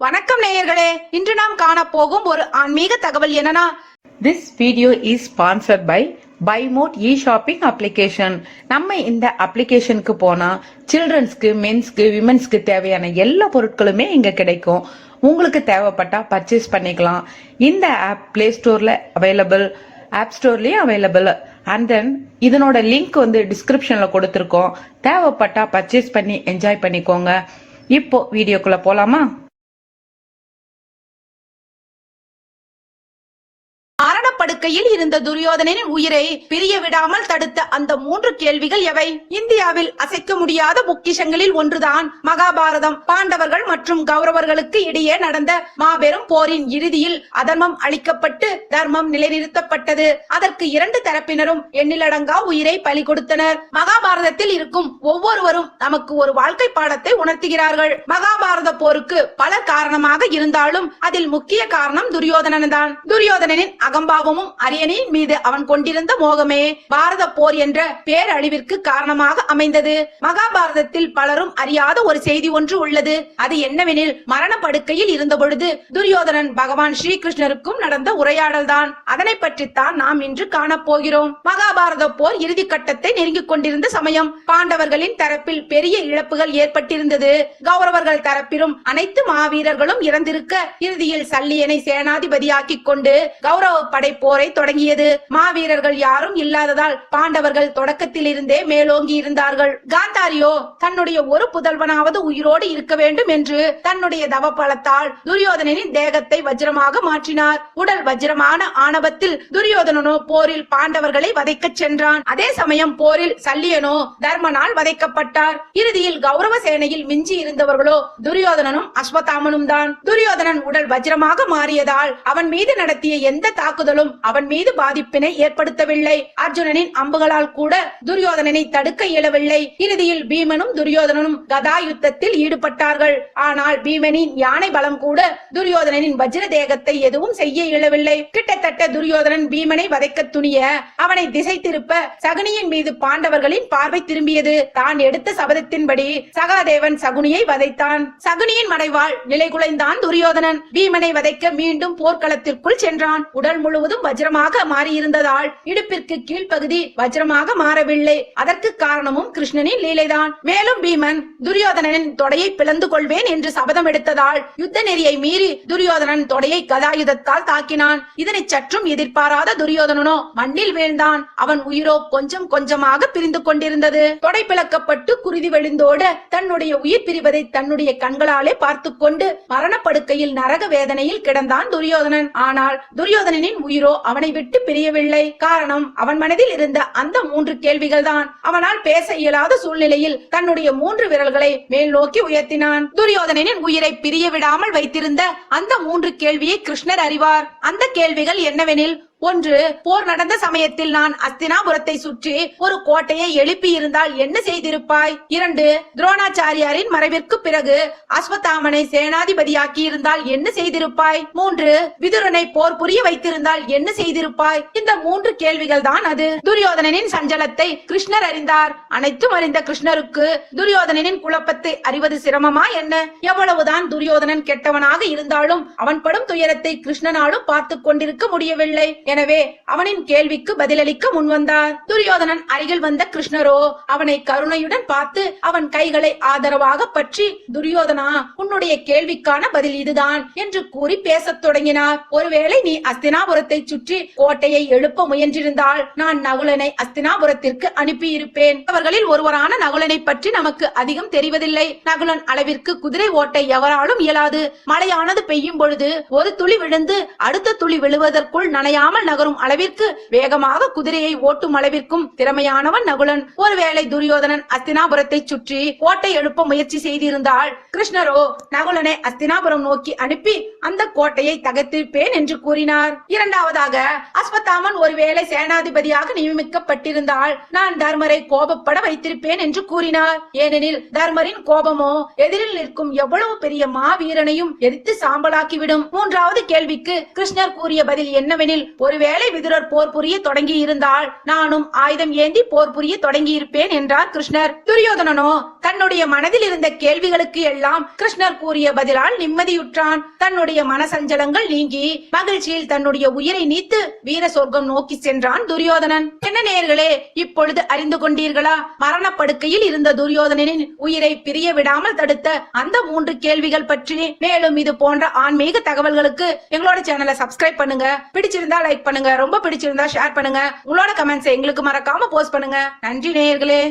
வணக்கம் நேயர்களே. இன்று நாம் காண போகும் ஒரு ஆன்மீக தகவல் என்னன்னா this video is is by by பைமோட் e shopping application நம்ம இந்த அப்ளிகேஷனுக்கு போனா சில்ட்ரன்ஸ்க்கு மென்ஸ்க்கு விமென்ஸ்க்கு தேவையான எல்லா பொருட்களுமே இங்க கிடைக்கும். உங்களுக்கு தேவைப்பட்டா பர்ச்சேஸ் பண்ணிக்கலாம். இந்த ஆப் பிளே ஸ்டோர்ல அவைலபிள் ஆப் ஸ்டோர்லயும் அவைலபிள் அண்ட் தென் இதனோட லிங்க் வந்து டிஸ்கிரிப்ஷன்ல கொடுத்துருக்கோம். தேவைப்பட்டா பர்ச்சேஸ் பண்ணி என்ஜாய் பண்ணிக்கோங்க. இப்போ வீடியோக்குள்ள போலாமா? படுக்கையில் இருந்த துரியோதனின் உயிரை பிரிய விடாமல் தடுத்த அந்த மூன்று கேள்விகள் எவை? இந்தியாவில் அசைக்க முடியாத பொக்கிஷங்களில் ஒன்றுதான் மகாபாரதம். பாண்டவர்கள் மற்றும் கௌரவர்களுக்கு இடையே நடந்த மாபெரும் போரின் இறுதியில் அதர்மம் அளிக்கப்பட்டு தர்மம் நிலைநிறுத்தப்பட்டது. அதற்கு இரண்டு தரப்பினரும் எண்ணிலடங்கா உயிரை பலி கொடுத்தனர். மகாபாரதத்தில் இருக்கும் ஒவ்வொருவரும் நமக்கு ஒரு வாழ்க்கை பாடத்தை உணர்த்துகிறார்கள். மகாபாரத போருக்கு பல காரணமாக இருந்தாலும் அதில் முக்கிய காரணம் துரியோதனன் தான். துரியோதனனின் மோகமும் அரியணையின் மீது அவன் கொண்டிருந்த மோகமே பாரத போர் என்ற பேரழிவிற்கு காரணமாக அமைந்தது. மகாபாரதத்தில் பலரும் அறியாத ஒரு செய்தி ஒன்று உள்ளது. அது என்னவெனில் மரண படுக்கையில் இருந்த பொழுது துரியோதனன் பகவான் ஸ்ரீகிருஷ்ணருக்கும் நடந்த உரையாடல் தான் அதனை பற்றித்தான் நாம் இன்று காணப்போகிறோம் மகாபாரத போர் இறுதி கட்டத்தை நெருங்கிக் கொண்டிருந்த சமயம் பாண்டவர்களின் தரப்பில் பெரிய இழப்புகள் ஏற்பட்டிருந்தது. கௌரவர்கள் தரப்பிலும் அனைத்து மாவீரர்களும் இறந்திருக்க இறுதியில் சல்லியனை சேனாதிபதியாக்கிக் கொண்டு கௌரவ படை போரை தொடங்கியது. மாவீரர்கள் யாரும் இல்லாததால் பாண்டவர்கள் தொடக்கத்தில் இருந்தே மேலோங்கி இருந்தார்கள். காந்தாரியோ தன்னுடைய ஒரு புதல்வனாவது உயிரோடு இருக்க வேண்டும் என்று தன்னுடைய தவ பலத்தால் துரியோதனனின் தேகத்தை வஜ்ரமாக மாற்றினார். உடல் வஜ்ரமான ஆணவத்தில் துரியோதனனோ போரில் பாண்டவர்களை வதைக்கச் சென்றான். அதே சமயம் போரில் சல்லியனோ தர்மனால் வதைக்கப்பட்டார். இறுதியில் கௌரவ சேனையில் மிஞ்சி இருந்தவர்களோ துரியோதனனும் அஸ்வத்தாமனும் தான் துரியோதனன் உடல் வஜ்ரமாக மாறியதால் அவன் மீது நடத்திய எந்த தாக்குதலும் அவன் மீது பாதிப்பினை ஏற்படுத்தவில்லை. அர்ஜுனனின் அம்புகளால் கூட துரியோதனனை தடுக்க இயலவில்லை. இறுதியில் பீமனும் துரியோதனனும் கதா யுத்தத்தில் ஈடுபட்டார்கள். ஆனால் பீமனின் யானை பலம் கூட துரியோதனனின் வஜ்ர தேகத்தை எதுவும் செய்ய இயலவில்லை. கிட்டத்தட்ட துரியோதனன் பீமனை வதைக்க துணிய அவனை திசை திருப்ப சகுனியின் மீது பாண்டவர்களின் பார்வை திரும்பியது. தான் எடுத்த சபதத்தின்படி சகாதேவன் சகுனியை வதைத்தான். சகுனியின் மறைவால் நிலைகுலைந்தான் துரியோதனன். பீமனை வதைக்க மீண்டும் போர்க்களத்திற்குள் சென்றான். உடல் முழுவதும் வஜ்ரமாக மாறியிருந்ததால் இடுப்பிற்கு கீழ்ப்பகுதி வஜ்ரமாக மாறவில்லை. அதற்கு காரணமும் கிருஷ்ணனின் லீலைதான். மேலும் பீமன் துரியோதனனின் தொடையை பிளந்து கொள்வேன் என்று சபதம் எடுத்ததால் யுத்த நெறியை மீறி துரியோதனன் தொடையை கதாயுதத்தால் தாக்கினான். இதனை சற்றும் எதிர்பாராத துரியோதனனோ மண்ணில் வீழ்ந்தான். அவன் உயிரோ கொஞ்சம் கொஞ்சமாக பிரிந்து கொண்டிருந்தது. தொடை பிளக்கப்பட்டு குருதி வெளிந்தோட தன்னுடைய உயிர் பிரிவதை தன்னுடைய கண்களாலே பார்த்து கொண்டு மரணப்படுக்கையில் நரக வேதனையில் கிடந்தான் துரியோதனன். ஆனால் துரியோதனனின் உயிரோ அவனை விட்டு பிரியவில்லை. காரணம் அவன் மனதில் இருந்த அந்த மூன்று கேள்விகள் தான் அவனால் பேச இயலாத சூழ்நிலையில் தன்னுடைய மூன்று விரல்களை மேல் நோக்கி உயர்த்தினான். துரியோதனனின் உயிரை பிரிய விடாமல் வைத்திருந்த அந்த மூன்று கேள்வியை கிருஷ்ணர் அறிவார். அந்த கேள்விகள் என்னவெனில் ஒன்று போர் நடந்த சமயத்தில் நான் அஸ்தினாபுரத்தை சுற்றி ஒரு கோட்டையை எழுப்பி இருந்தால் என்ன செய்திருப்பாய்? இரண்டு துரோணாச்சாரியாரின் மறைவிற்கு பிறகு அஸ்வத்தாமனை சேனாதிபதியாக்கி இருந்தால் என்ன செய்திருப்பாய்? மூன்று விதுரனை போர் புரிய வைத்திருந்தால் என்ன செய்திருப்பாய்? இந்த மூன்று கேள்விகள் தான் அது. துரியோதனனின் சஞ்சலத்தை கிருஷ்ணர் அறிந்தார். அனைத்தும் அறிந்த கிருஷ்ணருக்கு துரியோதனனின் குழப்பத்தை அறிவது சிரமமா என்ன? எவ்வளவுதான் துரியோதனன் கெட்டவனாக இருந்தாலும் அவன் படும் துயரத்தை கிருஷ்ணனாலும் பார்த்து கொண்டிருக்க முடியவில்லை. எனவே அவனின் கேள்விக்கு பதிலளிக்க முன்வந்தார். துரியோதனன் அருகில் வந்த கிருஷ்ணரோ அவனை கருணையுடன் பார்த்து அவன் கைகளை ஆதரவாக பற்றி துரியோதனா உன்னுடைய கேள்விக்கான பதில் இதுதான் என்று கூறி பேசத் தொடங்கினார். ஒருவேளை நீ அஸ்தினாபுரத்தை சுற்றி கோட்டையை எழுப்ப முயன்றிருந்தால் நான் நகுலனை அஸ்தினாபுரத்திற்கு அனுப்பியிருப்பேன். அவர்களில் ஒருவரான நகுலனை பற்றி நமக்கு அதிகம் தெரிவதில்லை. நகுலன் அளவிற்கு குதிரை ஓட்டை எவராலும் இயலாது. மழையானது பெய்யும் பொழுது ஒரு துளி விழுந்து அடுத்த துளி விழுவதற்குள் நனையாமல் நகரும் அளவிற்கு வேகமாக குதிரையை ஓட்டும் அளவிற்கும் திறமையானவன் நகுலன். ஒருவேளை துரியோதனன் அஸ்தினாபுரத்தை சுற்றி கோட்டை எழுப்ப முயற்சி செய்திருந்தால் கிருஷ்ணரோ நகுலனை அஸ்தினாபுரம் நோக்கி அனுப்பி அந்த கோட்டையை தகர்த்திருப்பேன் என்று கூறினார். இரண்டாவதாக அஸ்வத்தாமன் ஒருவேளை சேனாதிபதியாக நியமிக்கப்பட்டிருந்தால் நான் தர்மரை கோபப்பட வைத்திருப்பேன் என்று கூறினார். ஏனெனில் தர்மரின் கோபமோ எதிரில் நிற்கும் எவ்வளவு பெரிய மாவீரனையும் எரித்து சாம்பலாக்கிவிடும். மூன்றாவது கேள்விக்கு கிருஷ்ணர் கூறிய பதில் என்னவெனில் ஒருவேளை விதுரர் போர் புரிய தொடங்கி இருந்தால் நானும் ஆயுதம் ஏந்தி போர் புரிய தொடங்கி இருப்பேன் என்றார் கிருஷ்ணர். துரியோதனனோ தன்னுடைய மனதில் இருந்த கேள்விகளுக்கு எல்லாம் கிருஷ்ணர் கூறிய பதிலால் நிம்மதியுற்றான். தன்னுடைய மனசஞ்சலங்கள் நீங்கி மகிழ்ச்சியில் தன்னுடைய உயிரை நீத்து வீர சொர்க்கம் நோக்கி சென்றான் துரியோதனன். என்ன நேயர்களே இப்பொழுது அறிந்து கொண்டீர்களா? மரணப்படுக்கையில் இருந்த துரியோதனனின் உயிரை பிரிய விடாமல் தடுத்த அந்த மூன்று கேள்விகள் பற்றி மேலும் இது போன்ற ஆன்மீக தகவல்களுக்கு எங்களோட சேனலை சப்ஸ்கிரைப் பண்ணுங்க. பிடிச்சிருந்தா லைக் பண்ணுங்க. ரொம்ப பிடிச்சிருந்தா ஷேர் பண்ணுங்க. உங்களோட கமெண்ட்ஸ் எங்களுக்கு மறக்காம போஸ்ட் பண்ணுங்க. நன்றி நேயர்களே.